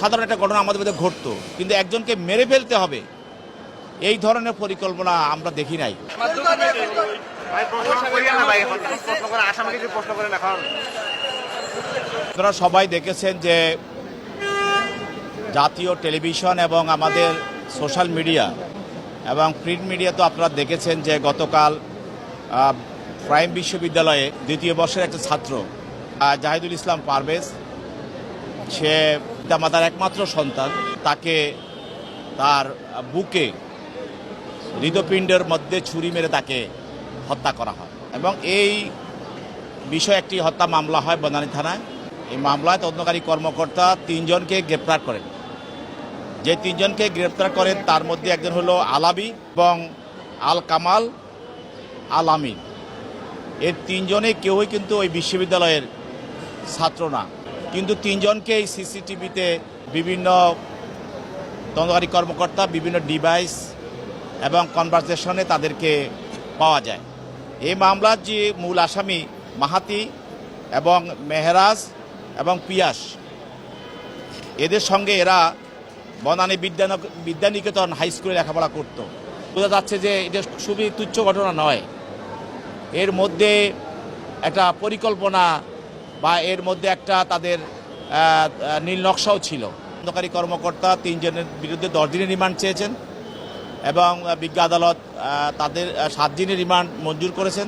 সাধারণ একটা ঘটনা আমাদের মধ্যে ঘটতো, কিন্তু একজনকে মেরে ফেলতে হবে, এই ধরনের পরিকল্পনা আমরা দেখি নাই। আপনারা সবাই দেখেছেন যে জাতীয় টেলিভিশন এবং আমাদের সোশ্যাল মিডিয়া এবং প্রিন্ট মিডিয়া তো আপনারা দেখেছেন যে গতকাল প্রাইম বিশ্ববিদ্যালয়ে দ্বিতীয় বর্ষের একটা ছাত্র জাহিদুল ইসলাম পারভেজ সে পিতামাতার একমাত্র সন্তান। তাকে তার বুকে হৃদপিণ্ডের মধ্যে ছুরি মেরে তাকে হত্যা করা হয়। এবং এই বিষয়ে একটি হত্যা মামলা হয় বনানী থানায়। এই মামলায় তদন্তকারী কর্মকর্তা তিনজনকে গ্রেপ্তার করেন। যে তিনজনকে গ্রেপ্তার করেন, তার মধ্যে একজন হলো আলাবি এবং আল কামাল আল আমিন এর তিনজনে কেউই কিন্তু ওই বিশ্ববিদ্যালয়ের ছাত্র না। কিন্তু তিনজনকে এই সিসিটিভিতে বিভিন্ন তদন্তকারী কর্মকর্তা, বিভিন্ন ডিভাইস এবং কনভারসেশনে তাদেরকে পাওয়া যায়। এই মামলার যে মূল আসামি মাহাতি এবং মেহরাজ এবং পিয়াস, এদের সঙ্গে এরা বনানী বিদ্যান বিদ্যানিকেতন হাই স্কুলে লেখাপড়া করত। বোঝা যাচ্ছে যে এটা খুবই তুচ্ছ ঘটনা নয়। এর মধ্যে একটা পরিকল্পনা বা এর মধ্যে একটা তাদের নীল নকশাও ছিল। তদন্তকারী কর্মকর্তা তিনজনের বিরুদ্ধে দশ দিনের রিমান্ড চেয়েছেন এবং বিজ্ঞ আদালত তাদের সাত দিনের রিমান্ড মঞ্জুর করেছেন।